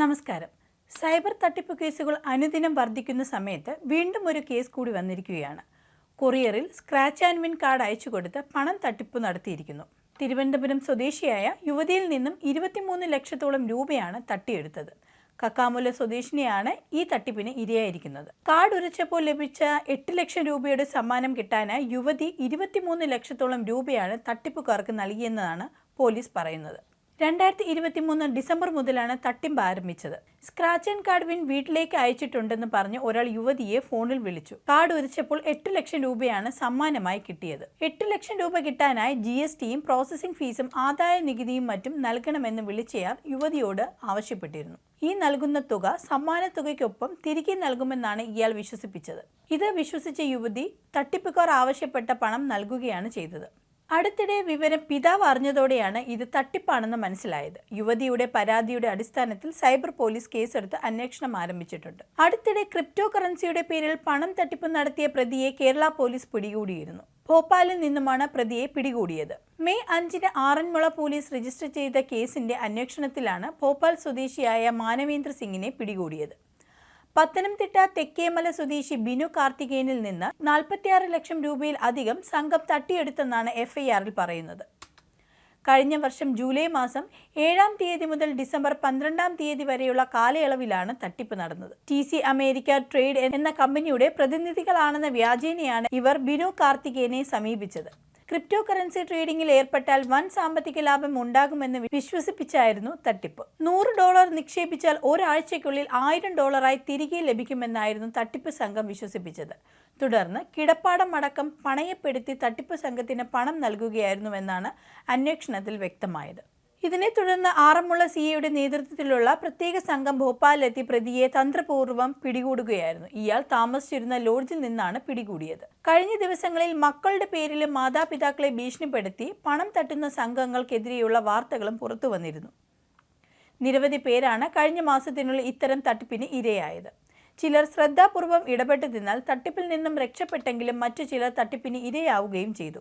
നമസ്കാരം. സൈബർ തട്ടിപ്പ് കേസുകൾ അനുദിനം വർദ്ധിക്കുന്ന സമയത്ത് വീണ്ടും ഒരു കേസ് കൂടി വന്നിരിക്കുകയാണ്. കൊറിയറിൽ സ്ക്രാച്ച് ആൻഡ് വിൻ കാർഡ് അയച്ചു കൊടുത്ത് പണം തട്ടിപ്പ് നടത്തിയിരിക്കുന്നു. തിരുവനന്തപുരം സ്വദേശിയായ യുവതിയിൽ നിന്നും ഇരുപത്തിമൂന്ന് ലക്ഷത്തോളം രൂപയാണ് തട്ടിയെടുത്തത്. കക്കാമുല സ്വദേശിനിയാണ് ഈ തട്ടിപ്പിന് ഇരയായിരിക്കുന്നത്. കാർഡ് ഉരച്ചപ്പോൾ ലഭിച്ച എട്ട് ലക്ഷം രൂപയുടെ സമ്മാനം കിട്ടാനായി യുവതി ഇരുപത്തിമൂന്ന് ലക്ഷത്തോളം രൂപയാണ് തട്ടിപ്പുകാർക്ക് നൽകിയെന്നതാണ് പോലീസ് പറയുന്നത്. രണ്ടായിരത്തി ഇരുപത്തി മൂന്ന് ഡിസംബർ മുതലാണ് തട്ടിമ്പ് ആരംഭിച്ചത്. സ്ക്രാച്ച് ആൻഡ് കാർഡ് വിൻ വീട്ടിലേക്ക് അയച്ചിട്ടുണ്ടെന്ന് പറഞ്ഞ് ഒരാൾ യുവതിയെ ഫോണിൽ വിളിച്ചു. കാർഡ് ഒരിച്ചപ്പോൾ എട്ട് ലക്ഷം രൂപയാണ് സമ്മാനമായി കിട്ടിയത്. എട്ട് ലക്ഷം രൂപ കിട്ടാനായി ജി എസ് ടിയും പ്രോസസ്സിംഗ് ഫീസും ആദായ നികുതിയും മറ്റും നൽകണമെന്ന് വിളിച്ചയാൾ യുവതിയോട് ആവശ്യപ്പെട്ടിരുന്നു. ഈ നൽകുന്ന തുക സമ്മാന തുകയ്ക്കൊപ്പം തിരികെ നൽകുമെന്നാണ് ഇയാൾ വിശ്വസിപ്പിച്ചത്. ഇത് വിശ്വസിച്ച യുവതി തട്ടിപ്പുകാർ ആവശ്യപ്പെട്ട പണം നൽകുകയാണ് ചെയ്തത്. അടുത്തിടെ വിവരം പിതാവ് അറിഞ്ഞതോടെയാണ് ഇത് തട്ടിപ്പാണെന്ന് മനസ്സിലായത്. യുവതിയുടെ പരാതിയുടെ അടിസ്ഥാനത്തിൽ സൈബർ പോലീസ് കേസെടുത്ത് അന്വേഷണം ആരംഭിച്ചിട്ടുണ്ട്. അടുത്തിടെ ക്രിപ്റ്റോ കറൻസിയുടെ പേരിൽ പണം തട്ടിപ്പ് നടത്തിയ പ്രതിയെ കേരള പോലീസ് പിടികൂടിയിരുന്നു. ഭോപ്പാലിൽ നിന്നുമാണ് പ്രതിയെ പിടികൂടിയത്. മെയ് അഞ്ചിന് ആറന്മുള പോലീസ് രജിസ്റ്റർ ചെയ്ത കേസിന്റെ അന്വേഷണത്തിലാണ് ഭോപ്പാൽ സ്വദേശിയായ മാനവേന്ദ്ര സിംഗിനെ പിടികൂടിയത്. പത്തനംതിട്ട തെക്കേമല സ്വദേശി ബിനു കാർത്തികേനിൽ നിന്ന് നാൽപ്പത്തിയാറ് ലക്ഷം രൂപയിൽ അധികം സംഘം തട്ടിയെടുത്തെന്നാണ് എഫ്ഐആറിൽ പറയുന്നത്. കഴിഞ്ഞ വർഷം ജൂലൈ മാസം ഏഴാം തീയതി മുതൽ ഡിസംബർ പന്ത്രണ്ടാം തീയതി വരെയുള്ള കാലയളവിലാണ് തട്ടിപ്പ് നടന്നത്. ടി സി അമേരിക്ക ട്രേഡ് എന്ന കമ്പനിയുടെ പ്രതിനിധികളാണെന്ന വ്യാജേനയാണ് ഇവർ ബിനു കാർത്തികേനെ സമീപിച്ചത്. ക്രിപ്റ്റോ കറൻസി ട്രേഡിംഗിൽ ഏർപ്പെട്ടാൽ വൻ സാമ്പത്തിക ലാഭം ഉണ്ടാകുമെന്ന് വിശ്വസിപ്പിച്ചായിരുന്നു തട്ടിപ്പ്. നൂറ് ഡോളർ നിക്ഷേപിച്ചാൽ ഒരാഴ്ചയ്ക്കുള്ളിൽ ആയിരം ഡോളറായി തിരികെ ലഭിക്കുമെന്നായിരുന്നു തട്ടിപ്പ് സംഘം വിശ്വസിപ്പിച്ചത്. തുടർന്ന് കിടപ്പാടം അടക്കം പണയപ്പെടുത്തി തട്ടിപ്പ് സംഘത്തിന് പണം നൽകുകയായിരുന്നുവെന്നാണ് അന്വേഷണത്തിൽ വ്യക്തമായത്. ഇതിനെ തുടർന്ന് ആറന്മുള സിയുടെ നേതൃത്വത്തിലുള്ള പ്രത്യേക സംഘം ഭോപ്പാലിലെത്തി പ്രതിയെ തന്ത്രപൂർവം പിടികൂടുകയായിരുന്നു. ഇയാൾ താമസിച്ചിരുന്ന ലോഡ്ജിൽ നിന്നാണ് പിടികൂടിയത്. കഴിഞ്ഞ ദിവസങ്ങളിൽ മക്കളുടെ പേരിലും മാതാപിതാക്കളെ ഭീഷണിപ്പെടുത്തി പണം തട്ടുന്ന സംഘങ്ങൾക്കെതിരെയുള്ള വാർത്തകളും പുറത്തു വന്നിരുന്നു. നിരവധി പേരാണ് കഴിഞ്ഞ മാസത്തിനുള്ളിൽ ഇത്തരം തട്ടിപ്പിന് ഇരയായത്. ചിലർ ശ്രദ്ധാപൂർവം ഇടപെട്ടതിനാൽ തട്ടിപ്പിൽ നിന്നും രക്ഷപ്പെട്ടെങ്കിലും മറ്റു ചിലർ തട്ടിപ്പിന് ഇരയാവുകയും ചെയ്തു.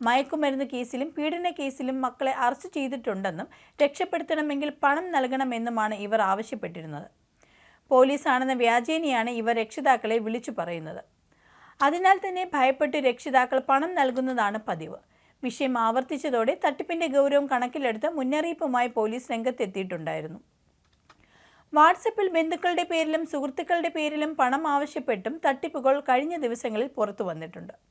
മയക്കുമരുന്ന് കേസിലും പീഡന കേസിലും മക്കളെ അറസ്റ്റ് ചെയ്തിട്ടുണ്ടെന്നും രക്ഷപ്പെടുത്തണമെങ്കിൽ പണം നൽകണമെന്നുമാണ് ഇവർ ആവശ്യപ്പെട്ടിരുന്നത്. പോലീസാണെന്ന വ്യാജേനയാണ് ഇവർ രക്ഷിതാക്കളെ വിളിച്ചു പറയുന്നത്. അതിനാൽ തന്നെ ഭയപ്പെട്ട് രക്ഷിതാക്കൾ പണം നൽകുന്നതാണ് പതിവ്. വിഷയം ആവർത്തിച്ചതോടെ തട്ടിപ്പിന്റെ ഗൗരവം കണക്കിലെടുത്ത് മുന്നറിയിപ്പുമായി പോലീസ് രംഗത്തെത്തിയിട്ടുണ്ടായിരുന്നു. വാട്സപ്പിൽ ബന്ധുക്കളുടെ പേരിലും സുഹൃത്തുക്കളുടെ പേരിലും പണം ആവശ്യപ്പെട്ടും തട്ടിപ്പുകൾ കഴിഞ്ഞ ദിവസങ്ങളിൽ പുറത്തു വന്നിട്ടുണ്ട്.